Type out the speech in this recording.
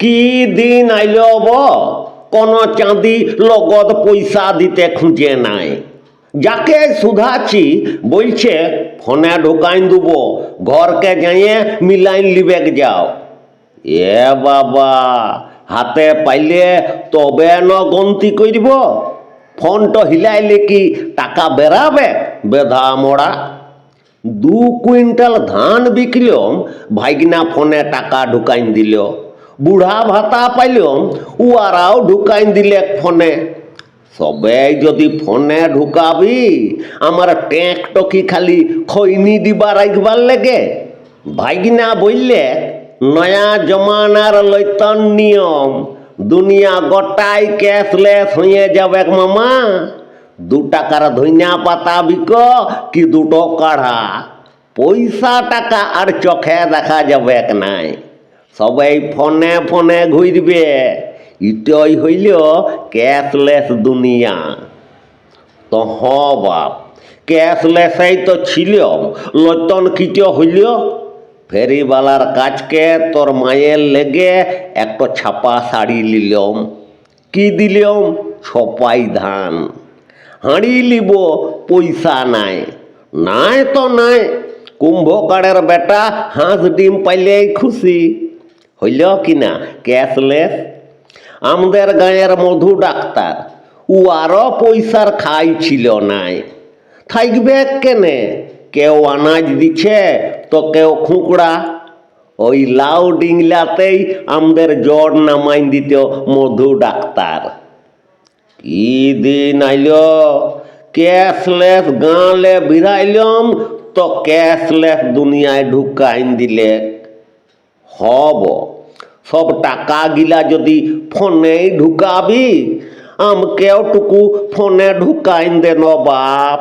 কি দিন আইল ব? কোন চাঁদি লগত পয়সা দিতে খুঁজে নাই। যাকে শুধাছি বলছে, ফোনে ঢুকাইন দেব, ঘরকে যাইয়ে মিলাইন লিবেক যাও। এ বাবা, হাতে পাইলে তবে ন গন্তি করব? ফোনটা হিলাইলে কি টাকা বেরাবে বেধা মোড়া? দু কুইন্টাল ধান বিকলাম ভাইগনা ফোনে টাকা ঢুকাইন দিল। বুড়া ভাতা পাইলাম উয়ারাও ঢুকাইন দিলে ফোনে। সবাই যদি ফোনে ঢুকাবি আমার ট্যাঁক টকি খালি খৈনি দিবার রাখবার লেগে। ভাইগিনা বললে নয়া জমানার লৈতন নিয়ম, দুনিয়া গোটাই ক্যাশলেস হয়ে যাবে মামা। দু টাকার ধনিয়া পাতা বিক, কি দুটো কাঢ়া। পয়সা টাকা আর চোখে দেখা যাবে নাই। সবাই ফোনে ফোনে ঘুরবে। ইটই হইল ক্যাশলেস দুনিয়া। তো হ বাপ, ক্যাশলেসই তো ছিল লতন কিটো হইল? ফেরিওয়ালার কাজকে তোর মায়ের লেগে একটা ছাপা শাড়ি নিলাম। কি দিলাম? ছপাই ধান। হাঁড়ি লিব পয়সা নাই। নাই তো নাই। কুম্ভকারের বেটা হাঁস ডিম পাইলেই খুশি। হইল কি না ক্যাশলেস। আমাদের গাঁয়ের মধু ডাক্তার, ও আরও পয়সার খাই ছিল নাই। থাকবে কেনে? কেউ আনাজ দিচ্ছে তো কেউ খুঁকড়া। ওই লাউ ডিংলাতেই আমাদের জ্বর নামাইন দিত মধু ডাক্তার। কি দিন আইল? ক্যাশলেস গাঁলে বিরাইলাম, তো ক্যাশলেস দুনিয়ায় ঢুকাইন দিলে। হব। সব টাকা গিলা যদি ফোনেই ঢুকাবি আমকেও টুকু ফোনে ঢুকাইন দেন বাপ